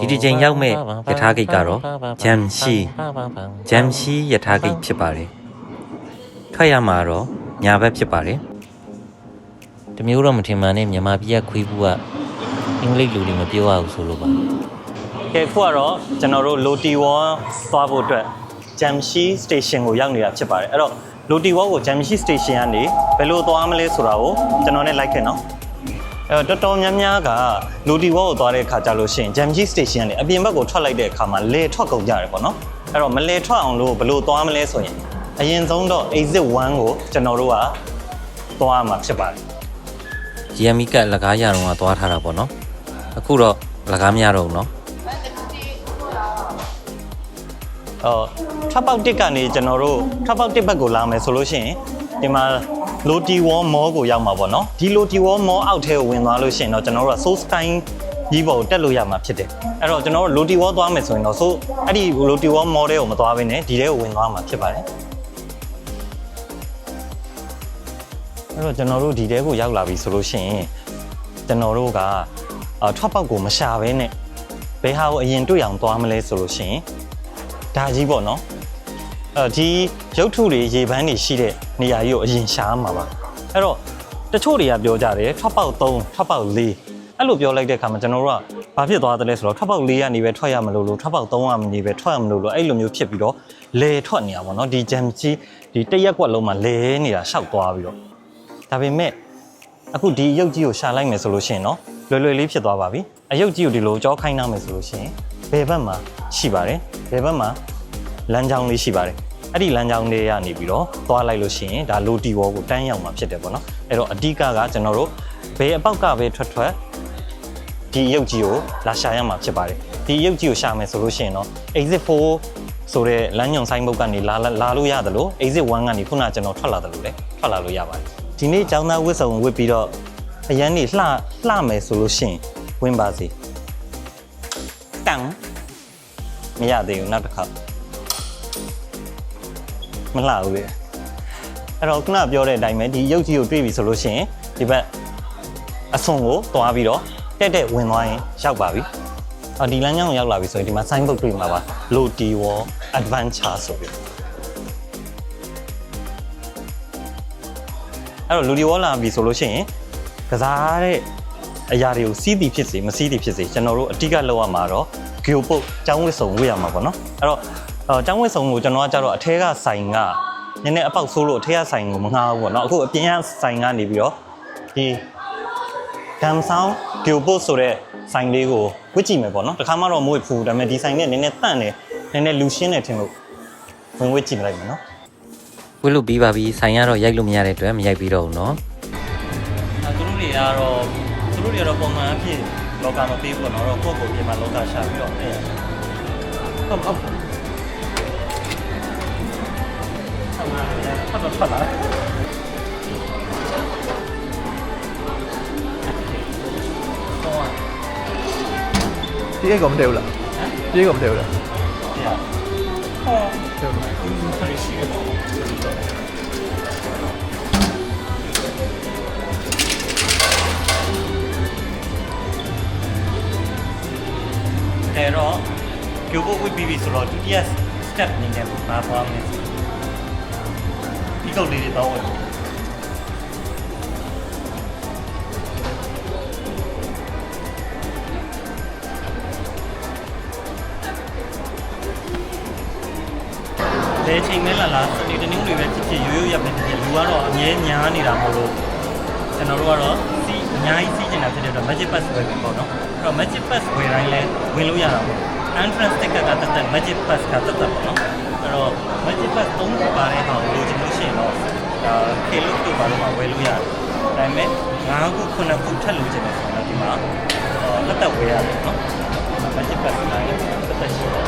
ဒီဒီချိန်ရောက်မဲ့ယထာဂိတ်ကတော့ဂျမ်ရှိဂျမ်ရှိယထာဂိတ်ဖြစ်ပါတယ်ထွက်ရမှာတော့ညာဘက်ဖြစ်ပါတယ်တမျိုးတော့မထင်မှန်နဲ့မြန်မာပြည်ကခွေးဘူးကအင်္ဂလိပ်လူတွေမပြောရဘူးဆိုလို့ပါကဲအခုကတော့ကျွန်တော်တို့ Loti Wall သွားဖို့အတွက် Jamshi Station ကိုရောက်နေတာဖြစ်ပါတယ်အဲ့တော့ Loti Wall ကို Jamshi Station ကနေဘယ်လိုသွားမလဲဆိုတာကိုကျွန်တော်နဲ့လိုက်ခင်နော် အဲ့တော့တော်တော်များများက Loti Wall ကိုသွားတဲ့အခါကြလို့ရှိရင် Jamshi Station ကနေအပြင်ဘက်ကိုထွက်လိုက်တဲ့အခါမှာလေထွက်ကုန်ကြတယ်ပေါ့နော်အဲ့တော့မလေထွက်အောင်လို့ဘယ်လိုသွားမလဲဆိုရင်အရင်ဆုံးတော့ exit 1ကိုကျွန်တော်တို့ကသွားမှာဖြစ်ပါတယ်ဂျီအမီကလကားရတော့ကသွားထားတာပေါ့နော်အခုတော့လကားမရတော့ဘူးနော်အော်ထွက်ပေါက်တစ်ကနေကျွန်တော်တို့ထွက်ပေါက်တစ်ဘက်ကိုလာမယ်ဆိုလို့ရှိရင်ဒီမှာ Loti Wall Mall ကိုရောက်မှာပေါ့နော်ဒီ Loti Wall Mall အောက်ထဲကိုဝင်သွားလို့ရှိရင်တော့ကျွန်တော်တို့က Soul Sky ကြီးပေါ်ကိုတက်လို့ရမှာဖြစ်တယ်အဲ့တော့ကျွန်တော်တို့ Loti Wall သွားမယ်ဆိုရင်တော့ so အဲ့ဒီ Loti Wall Mall ထဲကိုမသွားဘဲနဲ့ဒီထဲကိုဝင်သွားမှာဖြစ်ပါတယ်အဲ့တော့ကျွန်တော်တို့ဒီထဲကိုရောက်လာပြီဆိုလို့ရှိရင်ကျွန်တော်တို့ကအာထွက်ပေါက်ကိုမရှာဘဲနဲ့ဘယ်ဟာကိုအရင်တွေ့အောင်သွားမလဲဆိုလို့ရှိရင်ဒါကြီးပေါ့နော် အဲဒီရုပ်ထုတွေရေပန်းတွေရှိတဲ့နေရာကြီးကိုအရင်ရှားမှာပါအဲ့တော့တချို့တွေကပြောကြတယ်ထွက်ပေါက်3ထွက်ပေါက်4အဲ့လိုပြောလိုက်တဲ့အခါမှာကျွန်တော်တို့ကဘာဖြစ်သွားသလဲဆိုတော့ထွက်ပေါက်4ကနေပဲထွက်ရမလို့လို့ထွက်ပေါက်3ကနေပဲထွက်ရမလို့လို့အဲ့လိုမျိုးဖြစ်ပြီးတော့လဲထွက်နေတာပေါ့နော်ဒီဂျမ်ကြီးဒီတရက်ကွက်လုံးမှာလဲနေတာရှောက်သွားပြီးတော့ဒါပေမဲ့အခုဒီရုပ်ကြီးကိုရှာလိုက်မယ်ဆိုလို့ရှိရင်တော့လွယ်လွယ်လေးဖြစ်သွားပါပြီအရုပ်ကြီးကိုဒီလိုကြောခိုင်းနှားမယ်ဆိုလို့ရှိရင်ဘယ်ဘက်မှာရှိပါတယ်ဘယ်ဘက်မှာလမ်းကြောင်းလေးရှိပါတယ် အဲ့ဒီလမ်းကြောင်းလေးကနေပြီးတော့သွားလိုက်လို့ရှိရင်ဒါလိုတီဝေါ်ကိုတန်းရောက်မှာဖြစ်တယ်ပေါ့နော်အဲ့တော့အဓိကကကျွန်တော်တို့ဘယ်အပေါက်ကပဲထွက်ထွက်ဒီရုပ်ကြီးကိုလာရှာရမှာဖြစ်ပါတယ်ဒီရုပ်ကြီးကိုရှာမယ်ဆိုလို့ရှိရင်တော့ exit 4ဆိုတဲ့လမ်းညွန်ဆိုင်ဘုတ်ကနေလာလာလို့ရတယ်လို့ exit 1ကနေခုနကကျွန်တော်ထွက်လာတယ်လို့လည်းထွက်လာလို့ရပါတယ်ဒီနေ့ကျောင်းသားဝတ်စုံဝတ်ပြီးတော့အရန်နေလှလှမယ်ဆိုလို့ရှိရင်ဝင်ပါစေတန်းမရသေးဘူးနောက်တစ်ခါ မလှဘူးလေအဲ့တော့ခုနပြောတဲ့အတိုင်းပဲဒီရုပ်ကြီးကိုတွေ့ပြီဆိုလို့ရှိရင်ဒီဘက်အစွန်ကိုသွားပြီးတော့တက်တက်ဝင်သွားရင်ရောက်ပါပြီအော်ဒီလမ်းကြောင်းကိုရောက်လာပြီဆိုရင်ဒီမှာ sign board တွေ့မှာပါ Loti Wall Adventure ဆိုပြီးအဲ့တော့ Loti Wall လာပြီဆိုလို့ရှိရင်ကစားတဲ့အရာတွေကိုစီးသည်ဖြစ်စေမစီးသည်ဖြစ်စေကျွန်တော်တို့အတိကလောက်ရမှာတော့ geopost ကျောင်းဝစ်စုံဝေ့ရမှာပေါ့နော်အဲ့တော့ အော်ကျောင်းဝစ်စုံကိုကျွန်တော်ကကြတော့အထဲကဆိုင်ကနည်းနည်းအပေါက်ဆိုးလို့အထဲကဆိုင်ကိုမငှားဘူးပေါ့နော်အခုအပြင်ကဆိုင်ကနေပြီးတော့ဒီဒမ်ဆောင် geopost ဆိုတဲ့ဆိုင်လေးကိုဝစ်ကြည့်မယ်ပေါ့နော်တခါမှတော့မဝစ်ဘူးဒါပေမဲ့ဒီဆိုင်နဲ့နည်းနည်းတန့်တယ်နည်းနည်းလူရှင်းတယ်ထင်လို့ဝင်ဝစ်ကြည့်လိုက်မယ်နော်ဝစ်လို့ပြီးပါပြီဆိုင်ရတော့ရိုက်လို့မရတဲ့အတွက်မရိုက်ပြီးတော့ဘူးနော်အဲသူတို့တွေကတော့သူတို့တွေကတော့ပုံမှန်အဖြစ်လောကမပေးဘူးပေါ့နော်တော့ကိုယ့်ကိုယ်ပြင်မှာလောကရှာပြီးတော့အဲ့ ဟုတ်ဟုတ်ဖတ်တော့ဖတ်လာဒီအိတ်ကောင်မတည့်ဘူးလားဒီအိတ်ကောင်မတည့်ဘူးလားအဲတော့ကျိုးဖို့ဝ စ်ပြီးပြီဆိုတော့ဒုတိယ step အနေနဲ့ဘာသွားမလဲဒီကုတ်လေးတွေတော့ဝင်ဘယ်ချိန်မဲလာလာစနေတနင်္ဂနွေပဲဖြစ်ဖြစ်ရိုးရိုးရပ်ပဲဖြစ်ဖြစ်လူကတော့အမြဲညားနေတာမဟုတ်လို့ကျွန်တော်တို့ကတော့စီးအများကြီးစီးကျင်တာဖြစ်တဲ့အတွက် magic pass ဝယ်ပြီပေါ့နော်အဲ့တော့ magic pass ဝယ်တိုင်းလဲဝင်လို့ရတာပေါ့ entrance ticket ကတက်တက် magic pass ကတက်တက်ပေါ့နော်အဲ့ တော့ magic pass သုံးခုပါတဲ့ဟာကိုလိုချင်လို့ရှိရင်တော့ဒါခေလို့တို့ပါလို့မှဝယ်လို့ရတယ်ဒါပေမဲ့၅ခုခုနှစ်ခုထပ်လိုချင်တယ်ဆိုတော့ဒီမှာတက်တက်ဝယ်ရတယ်နော် magic pass ကလည်းတက်တက်ရှိတယ်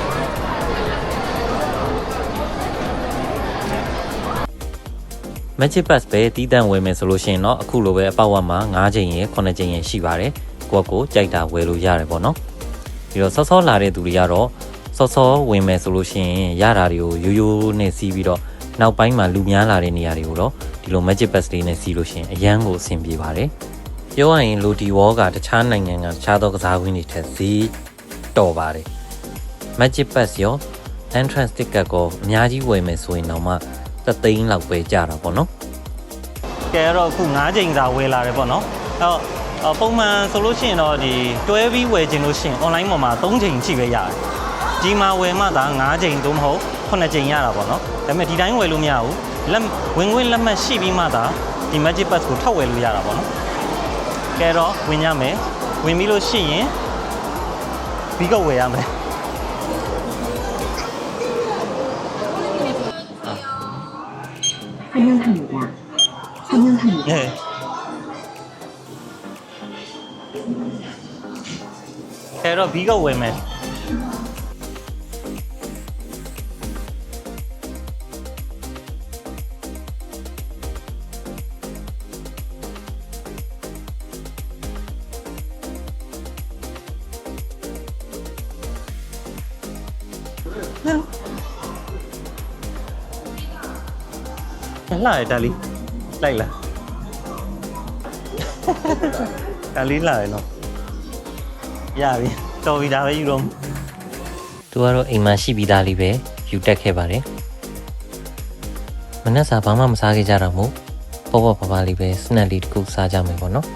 Magic Pass ပဲတီးတန့်ဝယ်မယ်ဆိုလို့ရှိရင်တော့အခုလိုပဲအပေါက်ဝတ်မှာ9ချိန်ရယ်9ချိန်ရယ်ရှိပါတယ်ကိုယ့်ကိုယ်ကြိုက်တာဝယ်လို့ရတယ်ပေါ့နော်ပြီးတော့စောစောလာတဲ့သူတွေကတော့ စောစောဝင်မယ်ဆိုလို့ရှိရင်ရတာတွေကိုရိုးရိုးနဲ့စီးပြီးတော့နောက်ပိုင်းမှာလူများလာတဲ့နေရာတွေကိုတော့ဒီလို Magic Pass လေးနဲ့စီးလို့ရှိရင်အရန်ကိုအဆင်ပြေပါတယ်ပြောရရင် Loti Wall ကတခြားနိုင်ငံကတခြားသောကစားကွင်းတွေထက်ဈေးတော်ပါတယ် Magic Pass ရော entrance ticket ကိုအများကြီးဝယ်မယ်ဆိုရင်တော့မှသသိန်းလောက်ပဲကြတာပေါ့နော်ကဲအဲ့တော့အခု9ချိန်စာဝယ်လာတယ်ပေါ့နော်အဲ့တော့အော်ပုံမှန်ဆိုလို့ရှိရင်တော့ဒီတွဲပြီးဝယ်ခြင်းလို့ရှိရင် online ပေါ်မှာ3ချိန်ချိပဲရတယ် ဒီမှာဝယ်မှသာ9ချိန်သို့မဟုတ်9ချိန်ရတာပေါ့နော်ဒါပေမဲ့ဒီတိုင်းဝယ်လို့မရဘူးလက်ဝင်ခွင့်လက်မှတ်ရှိပြီးမှသာဒီ Magic Pass ကိုထောက်ဝယ်လို့ရတာပေါ့နော်ကဲတော့ဝင်ရမယ်ဝင်ပြီးလို့ရှိရင်ပြီးတော့ဝယ်ရမယ် 환영합니다. 환영합니다. 네. 그 လှတယ်ဒါလေးလိုက်လားဒါလေးလှတယ်နော်ရပြီတော်ပြီဒါပဲယူတော့သူကတော့အိမ်မှာရှိပြီးသားလေးပဲယူတက်ခဲ့ပါတယ်မနက်စာဘာမှမစားခဲ့ကြတော့မို့ပေါ့ပေါ့ပါပါလေးပဲစနက်လေးတစ်ခုစားကြမယ်ပေါ့နော်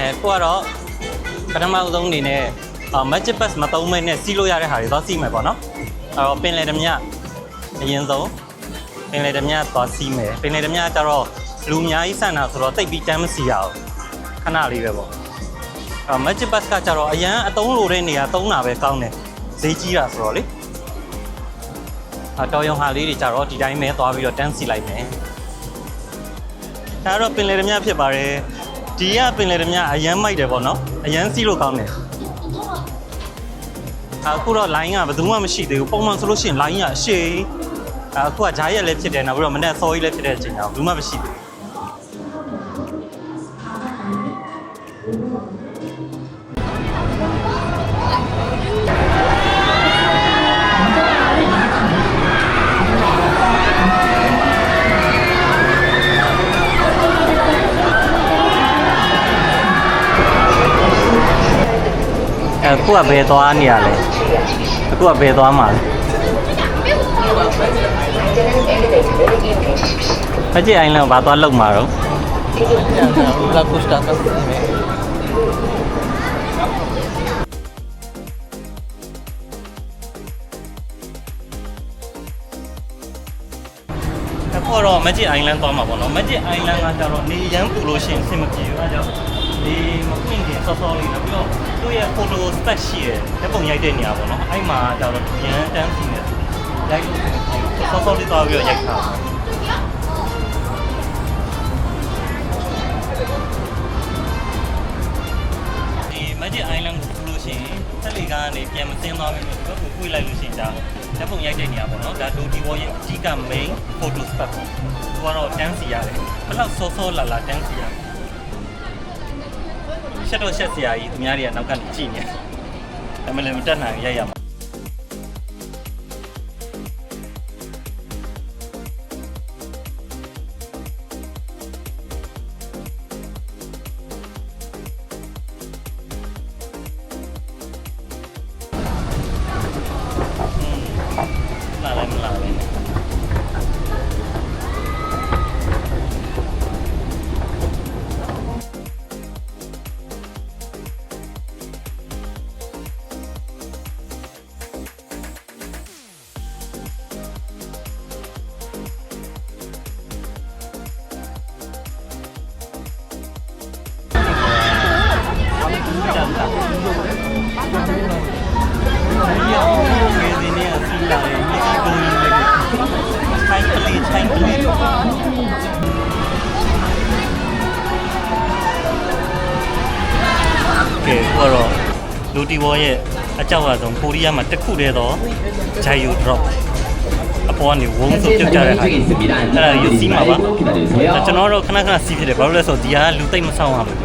အဲကိုကတော့ပထမအဆုံးအနေနဲ့အာ Magic Pass မသုံးမဲ့နဲ့စီးလို့ရတဲ့ဟာတွေသွားစီးမယ်ပေါ့နော်အဲ့တော့ပင်လေဓမြအရင်ဆုံးပင်လေဓမြသွားစီးမယ်ပင်လေဓမြကျတော့လူအများကြီးဆန်တာဆိုတော့တိတ်ပြီးတမ်းမစီရအောင်ခဏလေးပဲပေါ့အဲ့ Magic Pass ကကျတော့အရန်အတုံးလိုတဲ့နေရာသုံးတာပဲကောင်းတယ်ဈေးကြီးတာဆိုတော့လေအတော်ရုံဟာလေးတွေကျတော့ဒီတိုင်းပဲသွားပြီးတော့တန်းစီလိုက်မယ်ဒါတော့ပင်လေဓမြဖြစ်ပါတယ် ဒီကပင်လေဓမြအရန်မိုက်တယ်ပေါ့နော်အရန်စီးလို့ကောင်းတယ်အခုတော့ line ကဘယ်သူမှမရှိသေးဘူးပုံမှန်ဆိုလို့ရှိရင် line ကအရှိအခုကဂျားရက်လည်းဖြစ်တယ်နောက်ပြီးတော့မနေ့စောကြီးလည်းဖြစ်တဲ့အချိန်တော့ဘယ်သူမှမရှိသေးဘူး အခုကဘယ်သွားနေရလဲအခုကဘယ်သွားမှာလဲမကြည့်အိုင်လန်ဘာသွားလောက်မှာတော့ roller coaster တော့ဒီမဲ့အခုတော့ Magic Island သွားမှာပေါ့နော် Magic Island ကကျတော့နေရမ်းပူလို့ရှိရင်အဆင်မပြေဘူးအဲဒါကြောင့် ဒီမပွင့်ခင်စောစောလေးနောက်ပြီးတော့သူ့ရဲ့ photo spot ရှိတယ်လက်ပုံရိုက်တဲ့နေရာပေါ့နော်အဲ့မှာကျတော့ရမ်းတန်းစီနေရိုက်လို့အဆင်မပြေဘူးစောစောလေးသွားပြီးတော့ရိုက်ထားတာဒီ Magic Island ကိုပူလို့ရှိရင်တက်လီကားကနေပြန်မစင်းသွားပြီလို့သူကကိုကိုလိုက်လို့ရှိရင်ဒါလက်ပုံရိုက်တဲ့နေရာပေါ့နော်ဒါဒိုဒီဝေါ်ရဲ့အကြီးက main photo spot ပေါ့သူကတော့တန်းစီရတယ်ဘယ်လောက်စောစောလာလာတန်းစီရ ရှက်တော့ရှက်စရာကြီးသူများတွေကနောက်ကနေကြည့်နေတယ်ဒါမှလည်းမတက်နိုင်ရိုက်ရမှာ လူတီဝေါ်ရဲ့အကြောက်အဆုံးကိုရီးယားမှာတစ်ခုတည်းသော Jayo drop အပေါ်ကနေဝုန်းဆိုပြုတ်ကြတဲ့ဟာအဲ့ဒါရုပ်စီးမှာပါကျွန်တော်တို့ခဏခဏစီးဖြစ်တယ်ဘာလို့လဲဆိုတော့ဒီဟာလူသိမ့်မဆောင်ရဘူး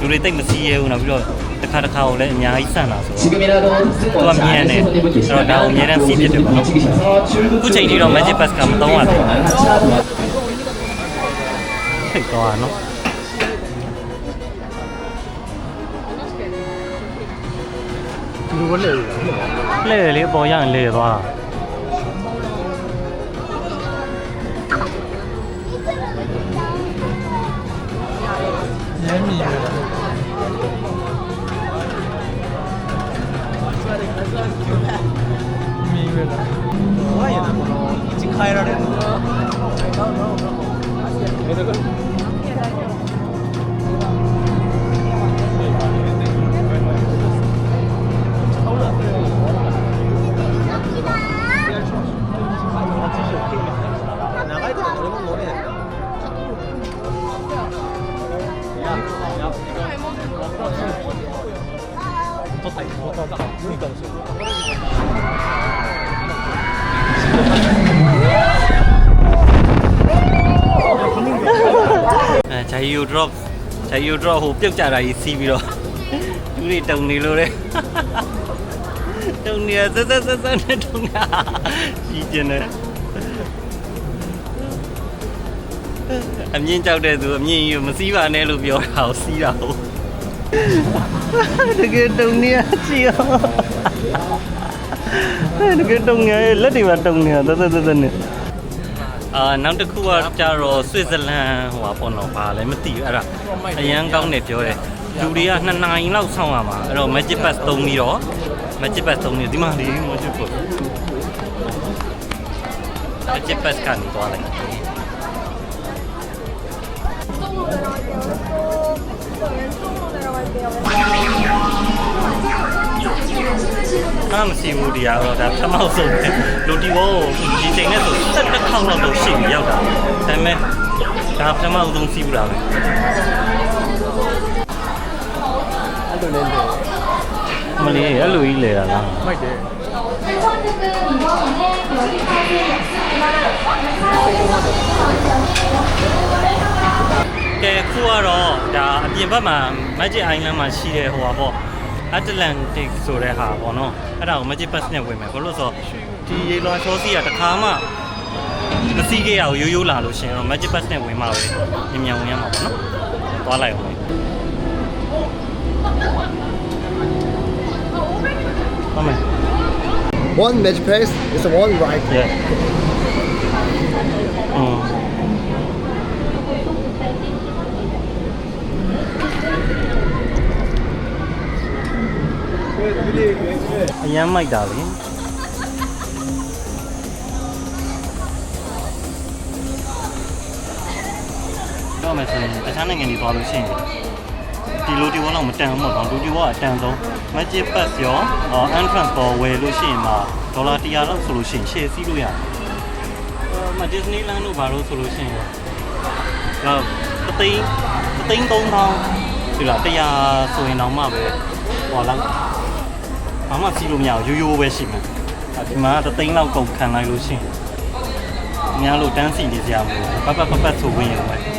လူတွေသိမ့်မစီးရဘူးနောက်ပြီးတော့တစ်ခါတစ်ခါကိုလည်းအများကြီးဆန့်လာဆိုတော့သူကမြန်တယ်ဆိုတော့ဒါကိုအများနဲ့စီးဖြစ်တယ်ပေါ့နော်အခုချိန်ထိတော့ Magic Pass ကမသုံးရဘူးဟဲ့တော့နော် 不累的？累的累，保养累多了。开着的。没这个。 လူဘလဲလှည့်လေအပေါ်ရရင်လှည့်သွားညမ်းမြည်ပဲမြည်ပဲလားဘာရလဲဒီခိုင်ရတယ်အဲ Jayu drop Jayu drop ဟိုပြုတ်ကြတာကြီးစီးပြီးတော့လူတွေတုံနေလို့တဲ့ တုံနေရဆက်ဆက်ဆက်ဆက်နဲ့တုံတာကြီးကျင်တယ်အမြင့်ကြောက်တဲ့သူအမြင့်ကြီးကိုမစီးပါနဲ့လို့ပြောတာကိုစီးတာဟုတ်တကယ်တုံနေရကြည့်အောင်တကယ်တုံနေရလက်တွေပါတုံနေရသက်သက်သက်နဲ့အာနောက်တစ်ခုကကြတော့ဆွစ်ဇာလန်ဟိုပါပေါ့နော်ဘာလဲမသိဘူးအဲ့ဒါအရန်ကောင်းတယ်ပြောတယ်လူတွေက2နာရီလောက်ဆောင်းရမှာအဲ့တော့ Magic Pass သုံးပြီးတော့ Magic Pass သုံးပြီးဒီမှာလေး Magic Pass Magic Pass ကနေသွားလိုက်အားမရှိဘူးဒီကတော့ဒါပထမဆုံးပဲလူတီဘောကိုဒီချိန်နဲ့ဆို7ခေါက်လောက်တော့ရှိပြီရောက်တာဒါပေမဲ့ဒါပထမဆုံးစီးဘူးတာပဲအဲ့လိုလဲလေ မလေးအဲ့လိုကြီးလေတာလားမိုက်တယ်ကဲခုကတော့ဒါအပြင်ဘက်မှာ Magic Island မှာရှိတဲ့ဟိုပါပေါ့ Atlantic ဆိုတဲ့ဟာပေါ့နော်အဲ့ဒါကို Magic Pass နဲ့ဝင်မယ်ဘာလို့လဲဆိုတော့ဒီရေလွှာချောစီးကတစ်ခါမှမစီးခဲ့ရဘူးရိုးရိုးလာလို့ရှရင်တော့ Magic Pass နဲ့ဝင်မှာပဲမြန်မြန်ဝင်ရမှာပေါ့နော်သွားလိုက်အောင် ဟုတ်မယ် one magic pass is one right Yeah. Mm. အရမ်းမိုက်တာလေတော့မယ်ဆိုရင်တခြားနိုင်ငံတွေသွားလို့ရှိရင် ဒီလိုဒီဝါလောက်မတန်ဘူးပေါ့နော်လူဒီဝါအတန်ဆုံး Magic Pass ရော entrance ပေါ်ဝယ်လို့ရှိရင်မှာဒေါ်လာ100လောက်ဆိုလို့ရှိရင် share စီးလို့ရတယ်။မ Disneyland တို့ဘာလို့ဆိုလို့ရှိရင်တော့တသိန်းတသိန်း3000ဒီလား100ဆိုရင်တော့မှပဲဟောလောက်ဘာမှစီးလို့မရဘူးရိုးရိုးပဲရှိမှာ။ဒီမှာတသိန်းလောက်ကုန်ခံလိုက်လို့ရှိရင်များလို့တန်းစီနေကြမှာပတ်ပတ်ပတ်ပတ်ဆိုဝင်ရုံပဲ။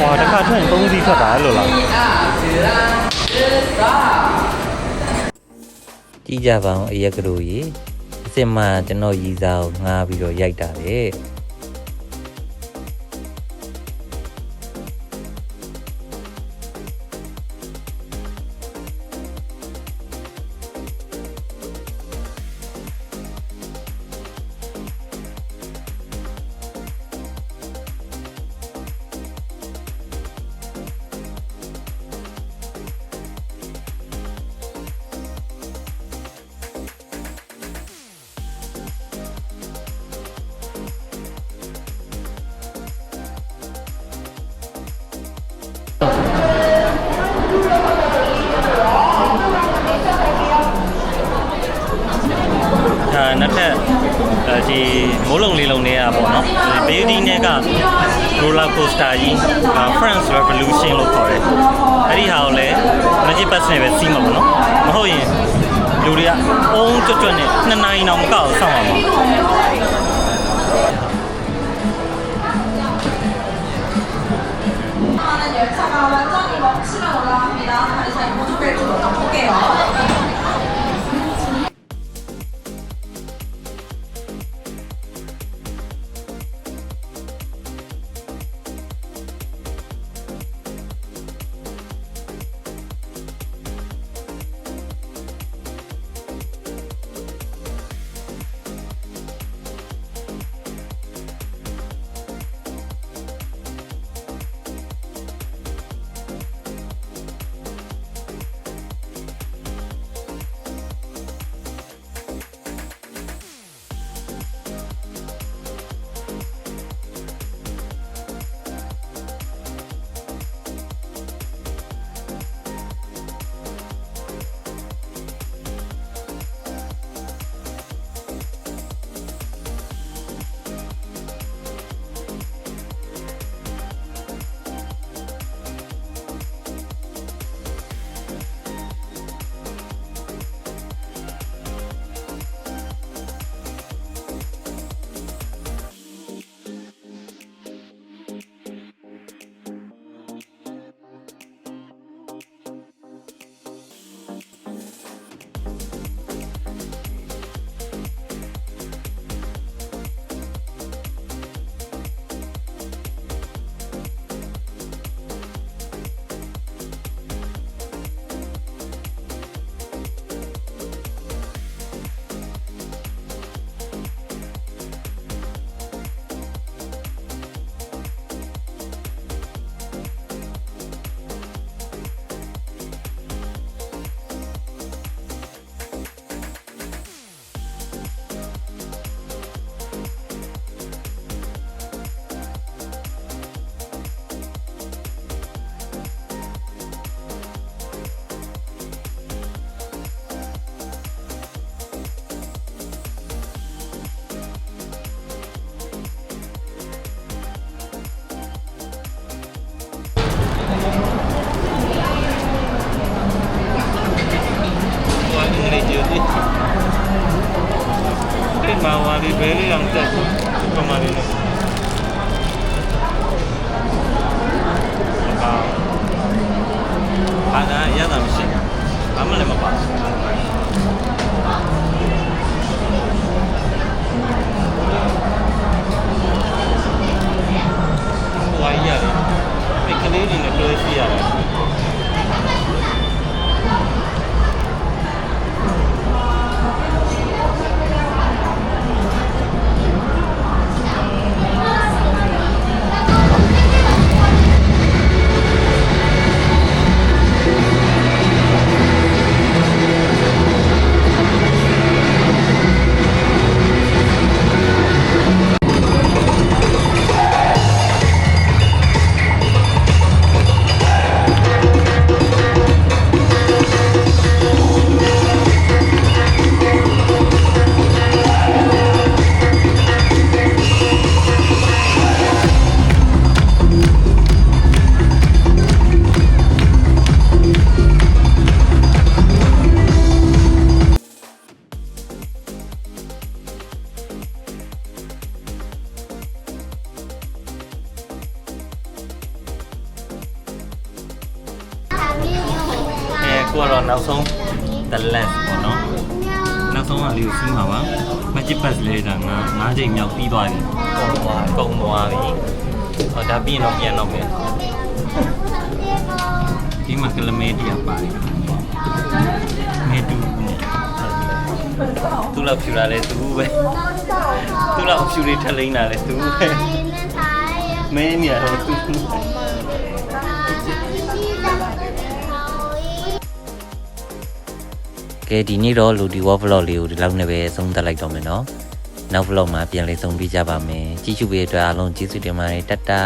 ဟောတခါထွက်ရင်၃စီးထွက်တာအဲ့လိုလားကြည့်ကြပါအောင်အရက်ကလေးကြီးအ စ်စ်မှကျွန်တော်ရည်စားကိုငားပြီးတော့ရိုက်တာ လေဒီမိုးလုံလေးလုံတွေကပေါ့နော်ဘေးဒီနဲ့က roller coaster ကြီး France Revolution လို့ခေါ်တယ်အဲ့ဒီဟာကိုလည်း Magic Bus နဲ့ပဲစီးမှာပေါ့နော်မဟုတ်ရင်လူတွေကအုံးကြွကြွနဲ့နှစ်နာရီတောင်မကောက်အောင်စောင့်ရ ဒီမှာဝါဒီဘ နောက်ဆုံးအလေးကိုစီးမှာပါ magic pass လေးကငါ၅ချိန်မြောက်ပြီးသွားပြီကုန်သွားကုန်သွားပြီဟောဒါပြီးရင်တော့ပြန်တော့မယ်ဒီမှာကလမဲတီးရပါတယ်မဲတူနဲ့သူ့လောက်ဖြူလာလဲသူပဲသူ့လောက်ဖြူလေးထက်လိမ့်တာလဲသူပဲမဲနေရတယ်သူ ကဲဒီနေ့တော့လူဒီ vlog လေးကိုဒီလောက်နဲ့ပဲဆုံးသက်လိုက်တော့မယ်နော်နောက် vlog မှာပြန်လည်ဆုံပြကြပါမယ်ကြည့်ရှုပေးတဲ့အတွက်အားလုံးကျေးဇူးတင်ပါတယ်တတ်တာ